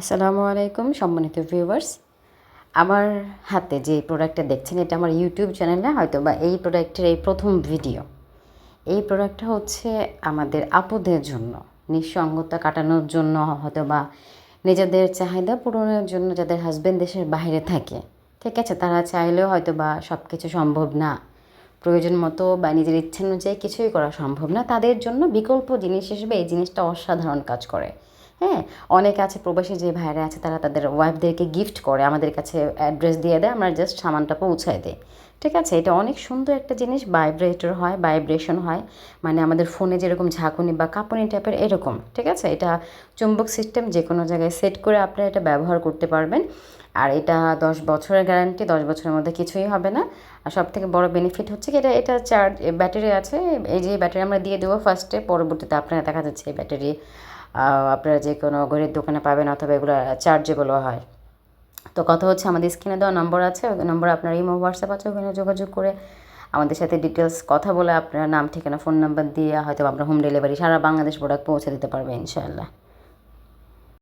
আসসালামু আলাইকুম, সম্মানিত ভিউয়ার্স আমার হাতে যে প্রোডাক্টটা দেখছেন, এটা আমার ইউটিউব চ্যানেলে হয়তো বা এই প্রোডাক্টের এই প্রথম ভিডিও এই প্রোডাক্টটা হচ্ছে আমাদের আপদের জন্য, নিঃসঙ্গতা কাটানোর জন্য হয়তো বা নিজেদের চাহিদা পূরণের জন্য যাদের হাজব্যান্ড দেশের বাইরে থাকে। ঠিক আছে, তারা চাইলেও হয়তো বা সব কিছু সম্ভব না। প্রয়োজন মতো বা নিজের ইচ্ছে অনুযায়ী কিছুই করা সম্ভব না। তাদের জন্য বিকল্প জিনিস হিসেবে এই জিনিসটা অসাধারণ কাজ করে। হ্যাঁ অনেক আছে প্রবাসী যে ভাইরা আছে, তারা তাদের ওয়াইফদেরকে গিফট করে, আমাদের কাছে অ্যাড্রেস দিয়ে দেয়, আমরা জাস্ট সামানটা পৌঁছায় দিই। ঠিক আছে? এটা অনেক সুন্দর একটা জিনিস ভাইব্রেটর হয় ভাইব্রেশন হয়। মানে আমাদের ফোনে যেরকম ঝাঁকুনি বা কাঁপুনি টাইপের এরকম। ঠিক আছে? এটা চুম্বক সিস্টেম যে কোনো জায়গায় সেট করে আপনারা এটা ব্যবহার করতে পারবেন। আর এটা দশ বছরের গ্যারান্টি দশ বছরের মধ্যে কিছুই হবে না। আর সব থেকে বড় বেনিফিট হচ্ছে কি, এটা এটা চার্জ ব্যাটারি আছে। এই যে ব্যাটারি আমরা দিয়ে দেবো ফার্স্টে পরবর্তীতে আপনারা দেখা যাচ্ছে এই ব্যাটারি আপনারা যে কোনো ঘড়ির দোকানে পাবেন অথবা এগুলো চার্জেবলও হয়। তো কথা হচ্ছে আমাদের স্ক্রিনে দেওয়া নম্বর আছে, ওই নম্বর আপনার ইমো হোয়াটসঅ্যাপ আছে, ওখানে যোগাযোগ করে আমাদের সাথে ডিটেলস কথা বলে আপনার নাম, ঠিকানা ফোন নাম্বার দিয়ে হয়তো আমরা হোম ডেলিভারি সারা বাংলাদেশ প্রোডাক্ট পৌঁছে দিতে পারব ইনশাআল্লাহ।